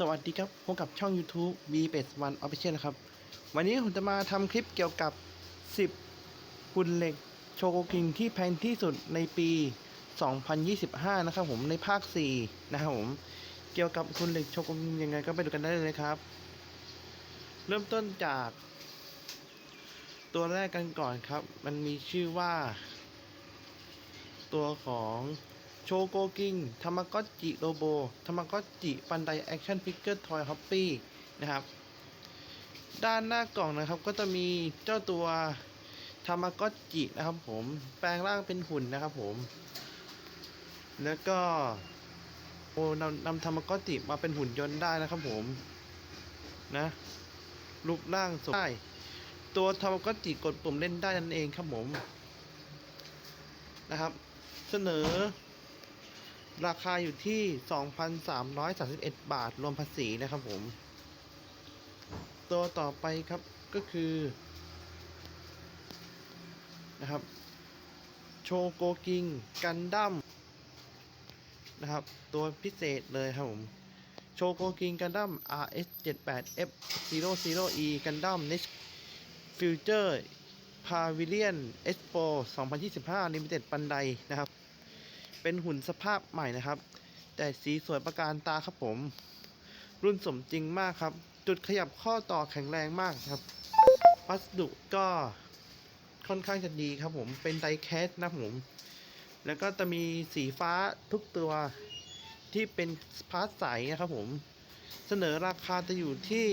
สวัสดีครับพบกับช่อง YouTube b 8 1 Official นะครับ วันนี้ผมจะมาทำคลิปเกี่ยวกับ 10หุ่นเหล็กโชโกกิงที่แพงที่สุดในปี 2025 นะครับผมในภาค 4 นะครับผม เกี่ยวกับหุ่นเหล็กโชโกกิงยังไงก็ไปดูกันได้เลยครับ เริ่มต้นจาก ตัวแรกกันก่อนครับ มันมีชื่อว่า ตัวของ โชโกกิงทามากจิโรโบทามากจิปันไดแอคชั่นฟิกเกอร์ทอยฮอปปี้นะครับ ด้านหน้ากล่องนะครับก็จะมีเจ้าตัวทามากจินะครับผม แปลงร่างเป็นหุ่นนะครับผม แล้วก็โอ้นำนำทามากจิมาเป็นหุ่นยนต์ได้นะครับผมนะรูปร่างสมได้ตัวทามากจิกดปุ่มเล่นได้นั่นเองครับผมนะครับ เสนอ ราคาอยู่ที่ 2,331 บาท รวมภาษีนะครับผม ตัวต่อไปครับก็คือ นะครับ โชโกกิง กันดั้มนะครับ ตัวพิเศษเลยครับผม โชโกกิง กันดั้ม RS78F 00E กันดั้ม Next Future Pavilion Expo 2025 Limited ปันไดนะครับ เป็นหุ่นสภาพใหม่นะครับ แต่สีสวยประการตาครับผม รุ่นสมจริงมากครับ จุดขยับข้อต่อแข็งแรงมากครับวัสดุก็ค่อนข้างจะดีครับผมเป็นไดแคสนะผมแล้วก็จะมีสีฟ้าทุกตัวที่เป็นพาสใสนะครับผม เสนอราคาจะอยู่ที่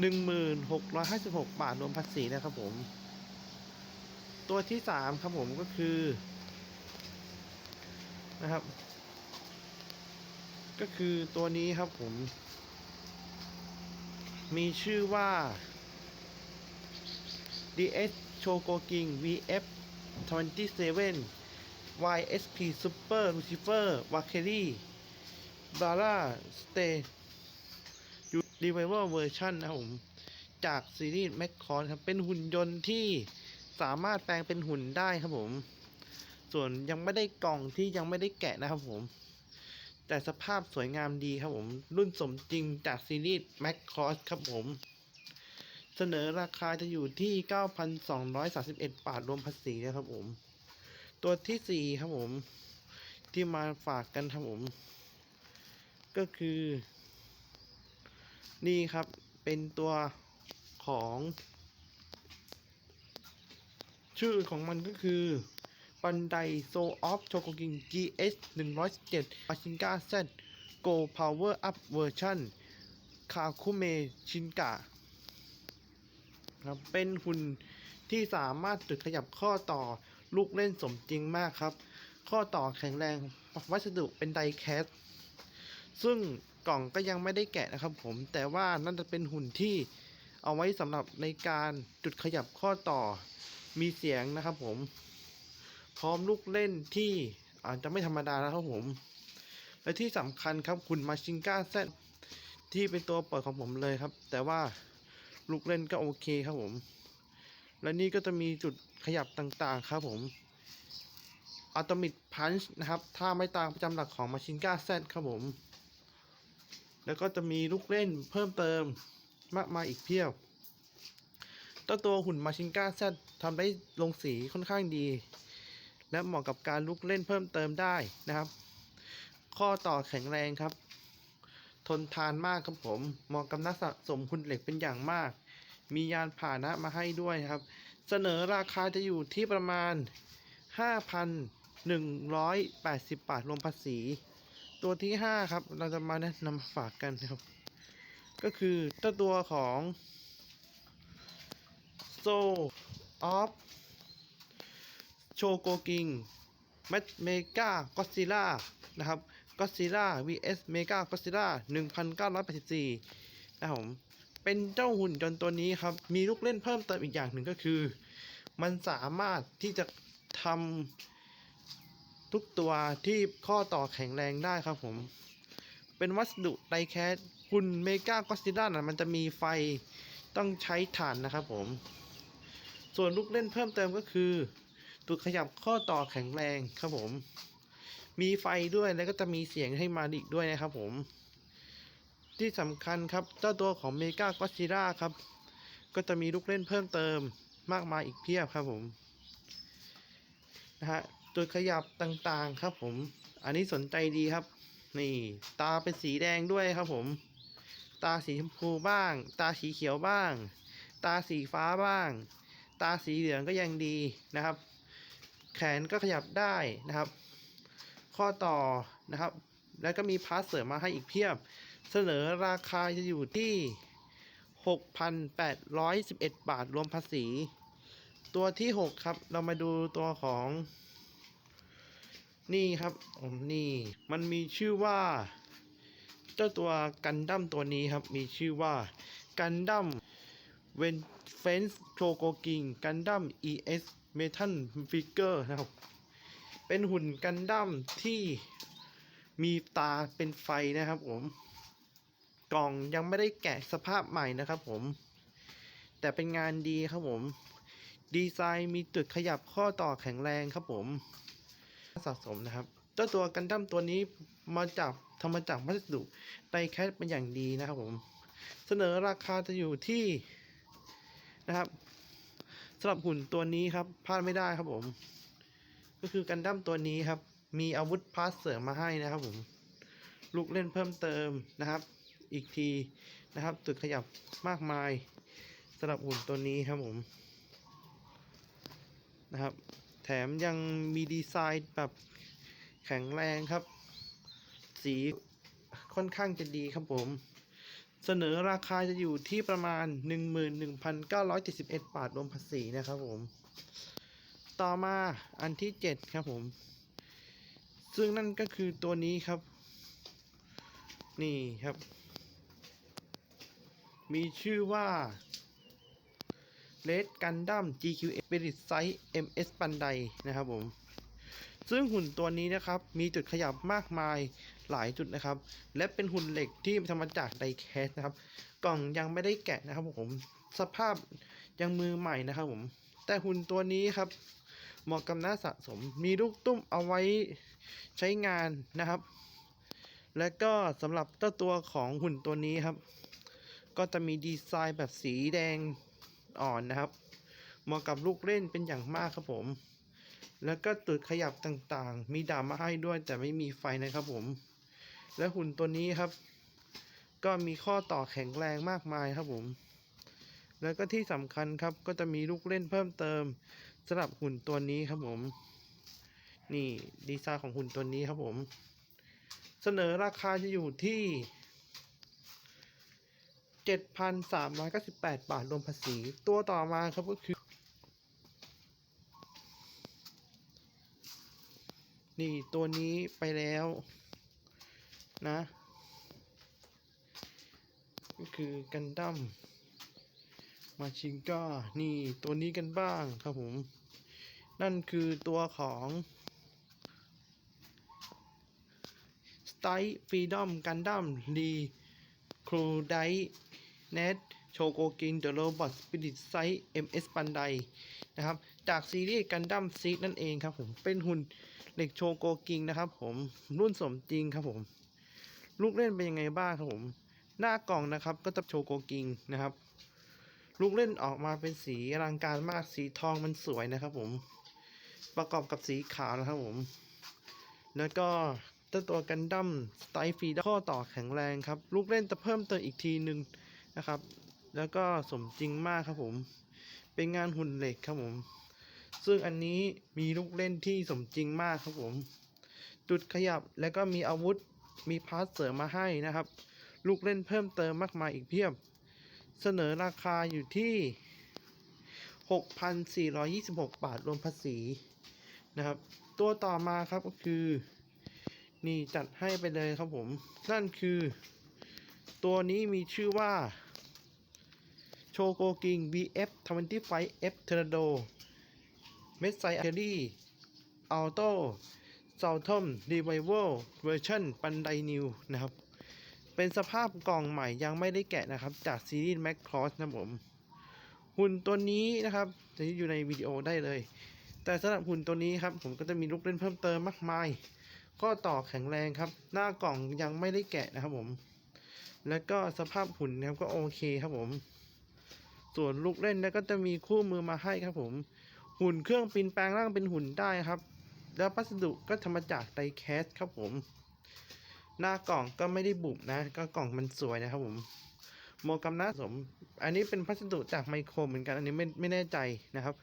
1656 บาทรวมภาษีนะครับผม ตัวที่ 3 ครับผมก็คือ นะครับ ก็คือตัวนี้ครับผม มีชื่อว่า DS Chogoking VF 27 YSP Super Lucifer Valkyrie Bala Stay Revival Version นะครับผม จากซีรีส์ m c c o n ครับ เป็นหุ่นยนต์ที่สามารถแปลงเป็นหุ่นได้ครับผม ส่วนยังไม่ได้กล่องที่ยังไม่ได้แกะนะครับผม แต่สภาพสวยงามดีครับผม รุ่นสมจริงจากซีรีส์ Mac Cross ครับผม เสนอราคาจะอยู่ที่ 9,231 บาทรวมภาษีนะครับผม ตัวที่4ครับผม ที่มาฝากกันครับผม ก็คือ นี่ครับเป็นตัวของ ชื่อของมันก็คือ บันไดโซออฟโชโกกิง GS 117 m a c h i n g a Z Go Power Up Version คาคุเมชินกะครับเป็นหุ่นที่สามารถจุดขยับข้อต่อลูกเล่นสมจริงมากครับ ข้อต่อแข็งแรงวัสดุเป็นไดแคสซึ่งกล่องก็ยังไม่ได้แกะนะครับผม แต่ว่านั่นจะเป็นหุ่นที่เอาไว้สำหรับในการจุดขยับข้อต่อมีเสียงนะครับผม พร้อมลูกเล่นที่อาจจะไม่ธรรมดานะครับผม และที่สำคัญครับคุณมาชิงก้าแซที่เป็นตัวเปิดของผมเลยครับ แต่ว่าลูกเล่นก็โอเคครับผม และนี่ก็จะมีจุดขยับต่างๆครับผมอัตมิดพันช์นะครับท่าไม่ตามประจำหลักของมาชินก้าแซครับผม แล้วก็จะมีลูกเล่นเพิ่มเติมมากมายอีกเพียบตัวตัวหุ่นมาชินก้าแซทำได้ลงสีค่อนข้างดี และเหมาะกับการลุกเล่นเพิ่มเติมได้นะครับ ข้อต่อแข็งแรงครับ ทนทานมากครับผมเหมาะกับนักสะสมหุ่นเหล็กเป็นอย่างมาก มียานผ่าหนะมาให้ด้วยครับ เสนอราคาจะอยู่ที่ประมาณ 5,180 บาทรวมภาษี ตัวที่ 5 ครับ เราจะมาแนะนำฝากกันนะครับ ก็คือเจ้าตัวของโซออฟ โชโกกิงแมทเมกาก็ซิล่านะครับก็ซิล่า vs เมกาก็ซิล่า1984 นะครับผมเป็นเจ้าหุ่นยนต์ตัวนี้ครับ มีลูกเล่นเพิ่มเติมอีกอย่างหนึ่งก็คือ มันสามารถที่จะทำทุกตัวที่ข้อต่อแข็งแรงได้ครับผม เป็นวัสดุไดแคสหุ่นเมกาก็ซิล่านะมันจะมีไฟต้องใช้ถ่านนะครับผม ส่วนลูกเล่นเพิ่มเติมก็คือ ตัวขยับข้อต่อแข็งแรงครับผม มีไฟด้วยแล้วก็จะมีเสียงให้มาอีกด้วยนะครับผม ที่สำคัญครับเจ้าตัวของเมกาก็ซิล่าครับ ก็จะมีลูกเล่นเพิ่มเติมมากมายอีกเพียบครับผมนะฮะจุดขยับต่างๆครับผม อันนี้สนใจดีครับ นี่ ตาเป็นสีแดงด้วยครับผม ตาสีชมพูบ้าง ตาสีเขียวบ้าง ตาสีฟ้าบ้าง ตาสีเหลืองก็ยังดีนะครับ แขนก็ขยับได้นะครับ ข้อต่อนะครับ แล้วก็มีพาร์ทเสริมมาให้อีกเพียบ เสนอราคาจะอยู่ที่ 6,811 บาทรวมภาษี ตัวที่ 6 ครับ เรามาดูตัวของ นี่ครับผมนี่ มันมีชื่อว่า เจ้าตัวกันดั้มตัวนี้ครับ มีชื่อว่ากันดั้มเวนเฟนส์โชโกกิงกันดั้ม ES Metal Figure นะครับ เป็นหุ่นกันดั้มที่มีตาเป็นไฟนะครับผม กล่องยังไม่ได้แกะสภาพใหม่นะครับผม แต่เป็นงานดีครับผม ดีไซน์มีจุดขยับข้อต่อแข็งแรงครับผมสะสมนะครับเจ้าตัวกันดั้มตัวนี้มาจากทำมาจากวัสดุไดแคสเป็นอย่างดีนะครับผม เสนอราคาจะอยู่ที่นะครับ สำหรับหุ่นตัวนี้ครับพลาดไม่ได้ครับผม ก็คือกันดั้มตัวนี้ครับ มีอาวุธพาสเสริมมาให้นะครับผม ลูกเล่นเพิ่มเติมนะครับ อีกทีนะครับจุดขยับมากมายสำหรับหุ่นตัวนี้ครับผมนะครับ แถมยังมีดีไซน์แบบแข็งแรงครับ สีค่อนข้างจะดีครับผม เสนอราคาจะอยู่ที่ประมาณ 11,971 บาทรวมภาษีนะครับผม ต่อมาอันที่ 7 ครับผม ซึ่งนั่นก็คือตัวนี้ครับ นี่ครับ มีชื่อว่า Red Gundam GQ Spirit Size MS ปันไดนะครับผม ซึ่งหุ่นตัวนี้นะครับ มีจุดขยับมากมาย หลายจุดนะครับ และเป็นหุ่นเหล็กที่ทำมาจากไดแคสนะครับ กล่องยังไม่ได้แกะนะครับผมสภาพยังมือใหม่นะครับผม แต่หุ่นตัวนี้ครับเหมาะกับหน้าสะสมมีลูกตุ้มเอาไว้ใช้งานนะครับ และก็สำหรับเจ้าตัวของหุ่นตัวนี้ครับ ก็จะมีดีไซน์แบบสีแดงอ่อนนะครับ เหมาะกับลูกเล่นเป็นอย่างมากครับผม แล้วก็ตุดขยับต่างๆ มีดาบมาให้ด้วยแต่ไม่มีไฟนะครับผม และหุ่นตัวนี้ครับ ก็มีข้อต่อแข็งแรงมากมายครับผม แล้วก็ที่สำคัญครับก็จะมีลูกเล่นเพิ่มเติมสำหรับหุ่นตัวนี้ครับผม นี่ดีไซน์ของหุ่นตัวนี้ครับผม เสนอราคาจะอยู่ที่7,398 บาทรวมภาษี ตัวต่อมาครับก็คือ นี่ตัวนี้ไปแล้ว นะก็คือกันดั้มมาชิงก้านี่ตัวนี้กันบ้างครับผม นั่นคือตัวของสไตฟรีดอมกันดั้มรีครูไดเนทโชโกกินเดอะโรบอทสปิริตไซส์เอ็มเอสปันไดนะครับ จากซีรีส์กันดั้มซีนั่นเองครับผม เป็นหุ่นเหล็กโชโกกิงนะครับผม รุ่นสมจริงครับผม ลูกเล่นเป็นยังไงบ้างครับผม หน้ากล่องนะครับ ก็จะโชโกกิงนะครับ ลูกเล่นออกมาเป็นสีอลังการมากสีทองมันสวยนะครับ ผม ประกอบกับสีขาวนะครับผม แล้วก็เจ้าตัวกันดั้มสไตล์ฟรีข้อต่อแข็งแรงครับ ลูกเล่นจะเพิ่มเติมอีกทีหนึ่งนะครับ แล้วก็สมจริงมากครับผม เป็นงานหุ่นเหล็กครับผม ซึ่งอันนี้มีลูกเล่นที่สมจริงมากครับผม จุดขยับแล้วก็มีอาวุธ มีพาร์ทเสริมมาให้นะครับ ลูกเล่นเพิ่มเติมมากมายอีกเพียบ เสนอราคาอยู่ที่ 6,426 บาทรวมภาษีนะครับ ตัวต่อมาครับก็คือ นี่จัดให้ไปเลยครับผม นั่นคือ ตัวนี้มีชื่อว่าโชโกกิง VF 25F Tornado เมสไซอาร์ดี้อัลโต้เซาทอมรีไวเวลเวอร์ชันปันไดนิวนะครับ เป็นสภาพกล่องใหม่ยังไม่ได้แกะนะครับ จากซีรีส์แม็กครอสนะผม หุ่นตัวนี้นะครับ จะอยู่ในวิดีโอได้เลย แต่สำหรับหุ่นตัวนี้ครับ ผมก็จะมีลูกเล่นเพิ่มเติมมากมาย ก็ต่อแข็งแรงครับ หน้ากล่องยังไม่ได้แกะนะครับผม แล้วก็สภาพหุ่นนะครับก็โอเคครับผม ส่วนลูกเล่นแล้วก็จะมีคู่มือมาให้ครับผม หุ่นเครื่องปินแปลงร่างเป็นหุ่นได้ครับ แล้วพัสดุก็ทำมาจากไดแคสครับผม หน้ากล่องก็ไม่ได้บุบนะ ก็กล่องมันสวยนะครับผมเหมกับหน้าสม อันนี้เป็นพัสดุจากไมโครเหมือนกัน อันนี้ไม่ไม่แน่ใจนะครับ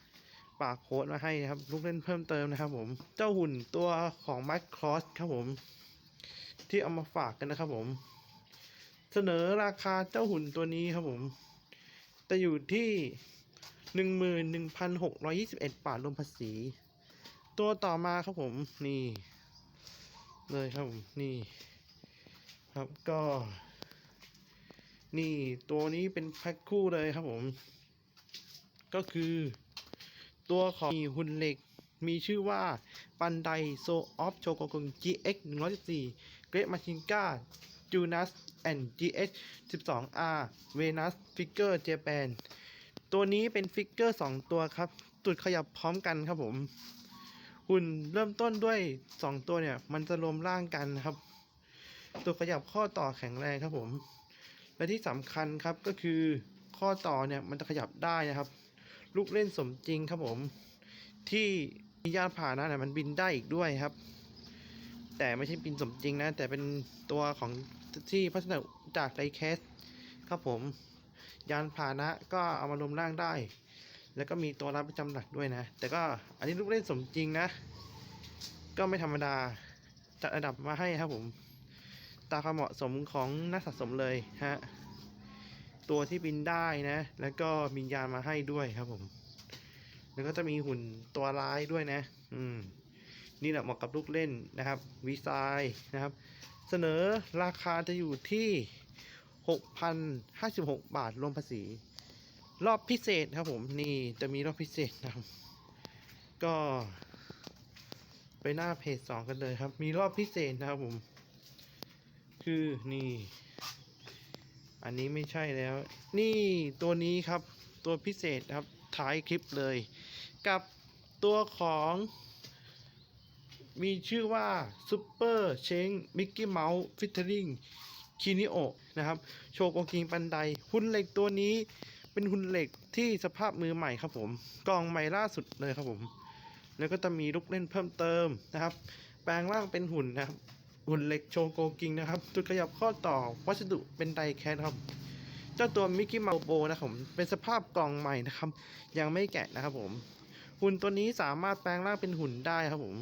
ปากโค้ดมาให้นะครับ ลูกเล่นเพิ่มเติมนะครับผม เจ้าหุ่นตัวของ m ม c ค o s ครับผม ที่เอามาฝากกันนะครับผม เสนอราคาเจ้าหุ่นตัวนี้ครับผม จะอยู่ที่หนึ่งหมื่นหนึ่งพันหกร้อยี่สิบเอ็ดบาทรวมภาษี ตัวต่อมาครับผมนี่ เลยครับผมนี่ครับก็ นี่ตัวนี้เป็นแพ็คคู่เลยครับผม ก็คือ ตัวของมีหุ่นเหล็กมีชื่อว่าปันไดโซออฟโชโกกุง GX 114 Great Machinga Junas and GX 12R Venus Figure Japan ตัวนี้เป็นฟิกเกอร์ 2 ตัวครับตุดขยับพร้อมกันครับผม หุ่นเริ่มต้นด้วย 2 ตัวเนี่ย มันจะรวมร่างกันครับ ตัวขยับข้อต่อแข็งแรงครับผม และที่สำคัญครับก็คือข้อต่อเนี่ยมันจะขยับได้นะครับ ลูกเล่นสมจริงครับผม ที่มียานผ่านะเนี่ยมันบินได้อีกด้วยครับ แต่ไม่ใช่บินสมจริงนะ แต่เป็นตัวของที่พัฒนาจากไดแคสครับผม ยานผ่านะก็เอามารวมร่างได้ แล้วก็มีตัวรับประจำหลักด้วยนะ แต่ก็อันนี้ลูกเล่นสมจริงนะ ก็ไม่ธรรมดา จัดอันดับมาให้ครับผม ตาความเหมาะสมของนักสะสมเลยฮะ ตัวที่บินได้นะ แล้วก็มียานมาให้ด้วยครับผม แล้วก็จะมีหุ่นตัวร้ายด้วยนะ อืม นี่แหละเหมาะกับลูกเล่นนะครับวีไซนะครับ เสนอราคาจะอยู่ที่ 6,056 บาทรวมภาษี รอบพิเศษครับผมนี่จะมีรอบพิเศษนะครับ ก็ ไปหน้าเพจสองกันเลยครับ มีรอบพิเศษนะครับผม คือนี่ อันนี้ไม่ใช่แล้ว นี่ตัวนี้ครับตัวพิเศษครับท้ายคลิปเลย กับตัวของ มีชื่อว่าซูเปอร์เชงมิกกี้เมาส์ฟิตเทอริงคินิโอนะครับ โชโกกิงปันได หุ่นเหล็กตัวนี้ เป็นหุ่นเหล็กที่สภาพมือใหม่ครับผมกล่องใหม่ล่าสุดเลยครับผม แล้วก็จะมีลูกเล่นเพิ่มเติมนะครับ แปลงร่างเป็นหุ่นนะครับหุ่นเหล็กโชโกกิงนะครับจุดขยับข้อต่อวัสดุเป็นไดแคทครับเจ้าตัวมิกกี้เมาโบนะครับผมเป็นสภาพกล่องใหม่นะครับ ยังไม่แกะนะครับผม หุ่นตัวนี้สามารถแปลงร่างเป็นหุ่นได้ครับผม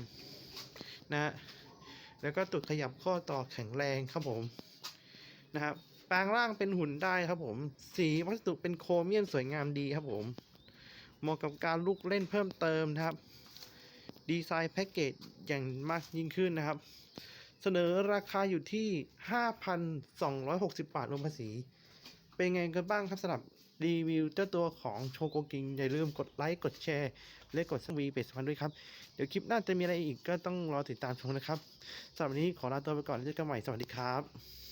นะฮะแล้วก็ตุดขยับข้อต่อแข็งแรงครับผมนะครับ ลงร่างเป็นหุ่นได้ครับผม สีวัสดุเป็นโครเมียมสวยงามดีครับผม เหมาะกับการลูกเล่นเพิ่มเติมนะครับ ดีไซน์แพ็กเกจอย่างมากยิ่งขึ้นนะครับ เสนอราคาอยู่ที่ 5,260 บาทรวมภาษี เป็นไงกันบ้างครับสำหรับรีวิวเจ้าตัวของโชโกกิง อย่าลืมกดไลค์ กดแชร์ และกดซับวีเป็ดสมันด้วยครับ เดี๋ยวคลิปหน้าจะมีอะไรอีกก็ต้องรอติดตามชมนะครับสำหรับวันนี้ขอลาตัวไปก่อนแล้วเจอกันใหม่สวัสดีครับ